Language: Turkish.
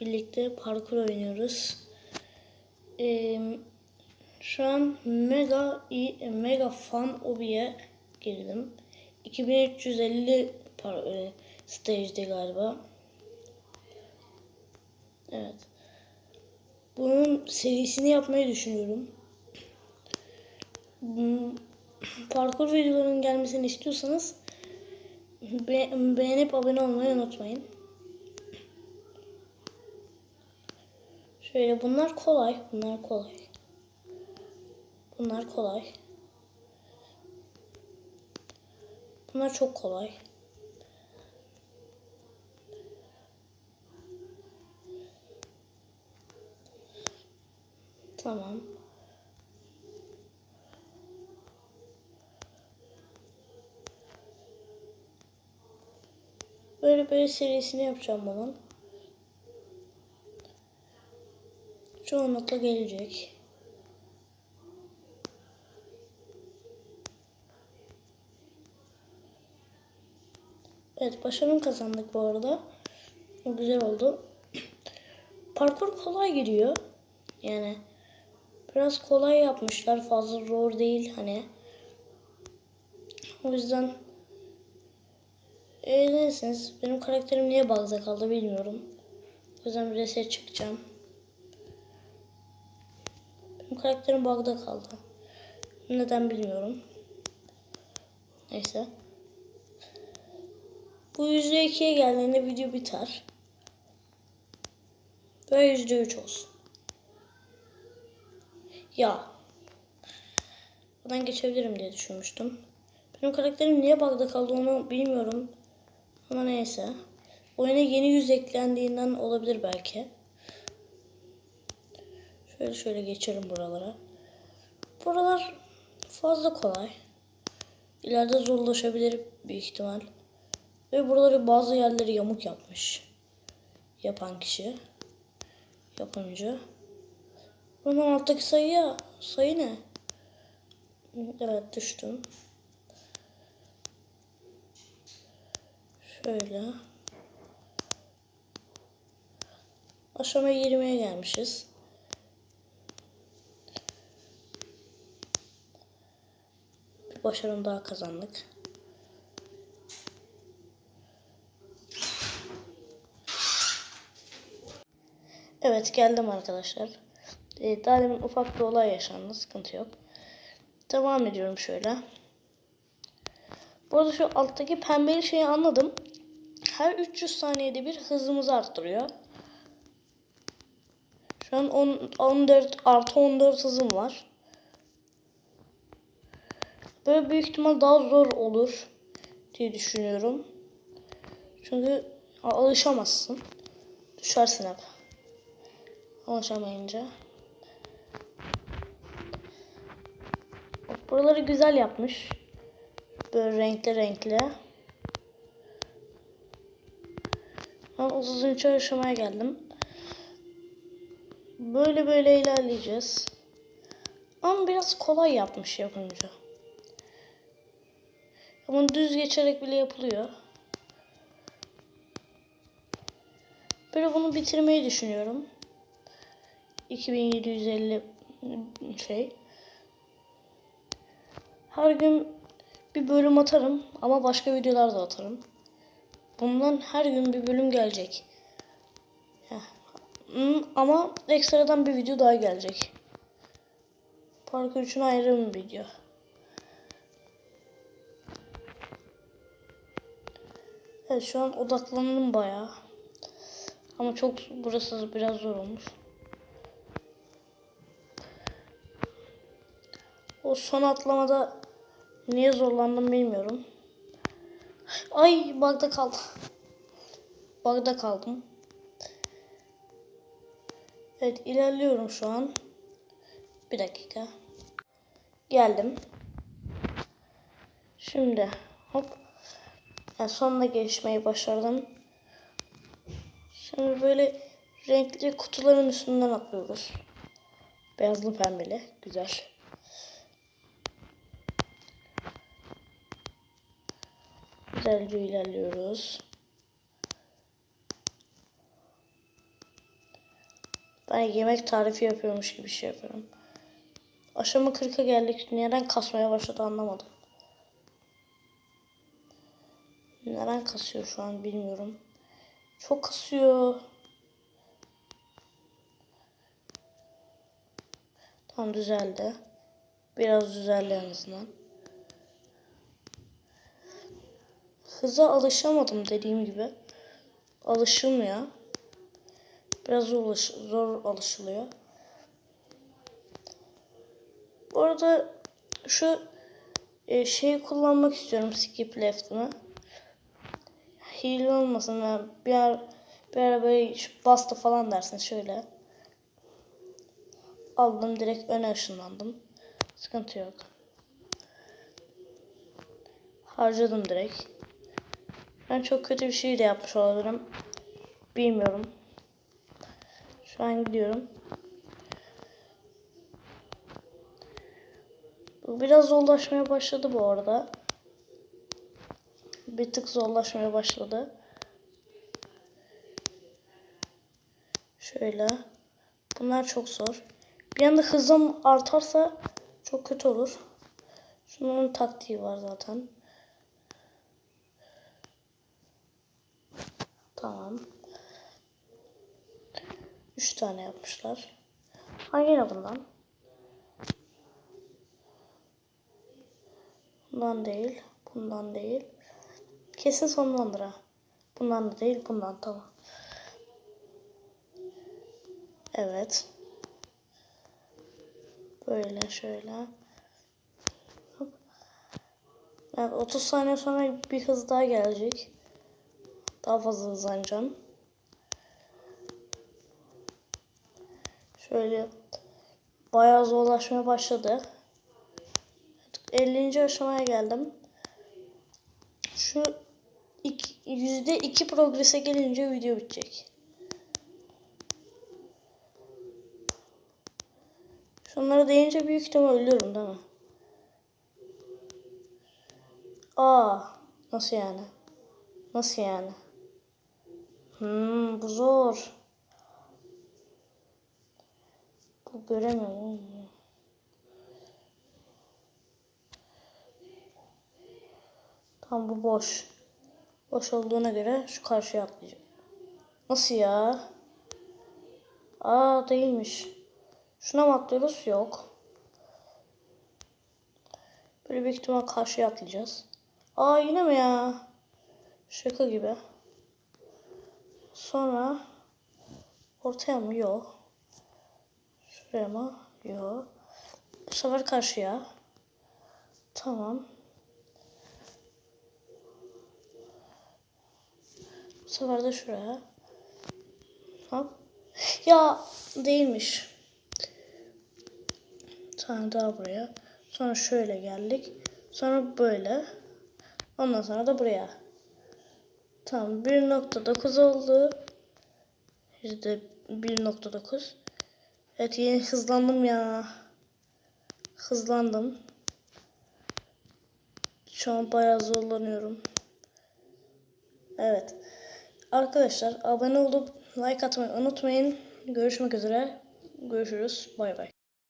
birlikte parkur oynuyoruz. Ee, şu an Mega Mega Fan Obi'ye girdim. 2350 par e, stage'de galiba. Evet. Bunun serisini yapmayı düşünüyorum. Hmm, Parkur videolarının gelmesini istiyorsanız be- beğenip abone olmayı unutmayın. Şöyle bunlar kolay. Bunlar kolay. Bunlar kolay. Bunlar çok kolay. Tamam. Böyle böyle serisini yapacağım bunun. Çoğunlukla gelecek. Evet başarım kazandık bu arada. O güzel oldu. Parkur kolay gidiyor. Yani biraz kolay yapmışlar. Fazla zor değil hani. O yüzden eğlenirsiniz. Benim karakterim niye bug'da kaldı bilmiyorum. O yüzden bir reset çıkacağım. Benim karakterim bug'da kaldı. Neden bilmiyorum. Neyse. Bu %2'ye geldiğinde video biter. Ve %3 olsun. Ya. Buradan geçebilirim diye düşünmüştüm. Benim karakterim niye bug'da kaldı onu bilmiyorum. Ama neyse. Oyuna yeni yüz eklendiğinden olabilir belki. Şöyle şöyle geçelim buralara. Buralar fazla kolay. İleride zorlaşabilir büyük ihtimal. Ve buraları bazı yerleri yamuk yapmış. Yapan kişi. Yapımcı. Bunun alttaki sayı sayı ne? Evet düştüm. Şöyle. Aşama 20'ye gelmişiz. Bir başarım daha kazandık. Evet geldim arkadaşlar. Ee, daha demin ufak bir olay yaşandı. Sıkıntı yok. Devam ediyorum şöyle. Bu arada şu alttaki pembeli şeyi anladım. Her 300 saniyede bir hızımızı arttırıyor. Şu an 10, 14 artı 14 hızım var. Böyle büyük ihtimal daha zor olur diye düşünüyorum. Çünkü alışamazsın. Düşersin hep. Alışamayınca. Buraları güzel yapmış. Böyle renkli renkli. Ben 30. aşamaya geldim. Böyle böyle ilerleyeceğiz. Ama biraz kolay yapmış yapınca. Ama düz geçerek bile yapılıyor. Böyle bunu bitirmeyi düşünüyorum. 2750 şey. Her gün bir bölüm atarım ama başka videolar da atarım. Bundan her gün bir bölüm gelecek. Hmm, Ama ekstradan bir video daha gelecek. Parkur için ayrı bir video. Evet şu an odaklandım bayağı. Ama çok burası biraz zor olmuş. O son atlamada niye zorlandım bilmiyorum. Ay bug'da kaldım. Bug'da kaldım. Evet ilerliyorum şu an. Bir dakika. Geldim. Şimdi hop. Yani sonuna geçmeyi başardım. Şimdi böyle renkli kutuların üstünden atlıyoruz. Beyazlı pembeli. Güzel. Güzelce ilerliyoruz. Ben yemek tarifi yapıyormuş gibi şey yapıyorum. Aşama 40'a geldik. Neden kasmaya başladı anlamadım. Neden kasıyor şu an bilmiyorum. Çok kasıyor. Tam düzeldi. Biraz düzeldi en azından. Hıza alışamadım dediğim gibi. Alışılmıyor. Biraz zor, alış- zor alışılıyor. Bu arada şu e, şeyi kullanmak istiyorum skip left'imi. Hile olmasın. Yani bir ara, bir ara böyle şu bastı falan dersin şöyle. Aldım direkt öne ışınlandım. Sıkıntı yok. Harcadım direkt. Ben çok kötü bir şey de yapmış olabilirim. Bilmiyorum. Şu an gidiyorum. Biraz zorlaşmaya başladı bu arada. Bir tık zorlaşmaya başladı. Şöyle. Bunlar çok zor. Bir anda hızım artarsa çok kötü olur. Şunun taktiği var zaten. Tamam. Üç tane yapmışlar. Hangi bundan? Bundan değil. Bundan değil. Kesin sonlandıra. Bundan da değil. Bundan tamam. Evet. Böyle şöyle. Hop. Evet, 30 saniye sonra bir hız daha gelecek. Daha fazla hızlanacağım. Şöyle bayağı zorlaşmaya başladı. 50. aşamaya geldim. Şu iki- yüzde iki progrese gelince video bitecek. Şunları deyince büyük ihtimal ölüyorum değil mi? Aa, nasıl yani? Nasıl yani? Hmm, bu zor. Bu göremiyorum. Tam bu boş. Boş olduğuna göre şu karşıya atlayacağım. Nasıl ya? Aa değilmiş. Şuna mı atlıyoruz? Yok. Böyle büyük ihtimal karşıya atlayacağız. Aa yine mi ya? Şaka gibi. Sonra ortaya mı? Yok. Şuraya mı? Yok. Bu sefer karşıya. Tamam. Bu sefer de şuraya. Hop. Ya değilmiş. Bir tane daha buraya. Sonra şöyle geldik. Sonra böyle. Ondan sonra da buraya. Tamam 1.9 oldu. Yüzde 1.9. Evet yeni hızlandım ya. Hızlandım. Şu an bayağı zorlanıyorum. Evet. Arkadaşlar abone olup like atmayı unutmayın. Görüşmek üzere. Görüşürüz. Bay bay.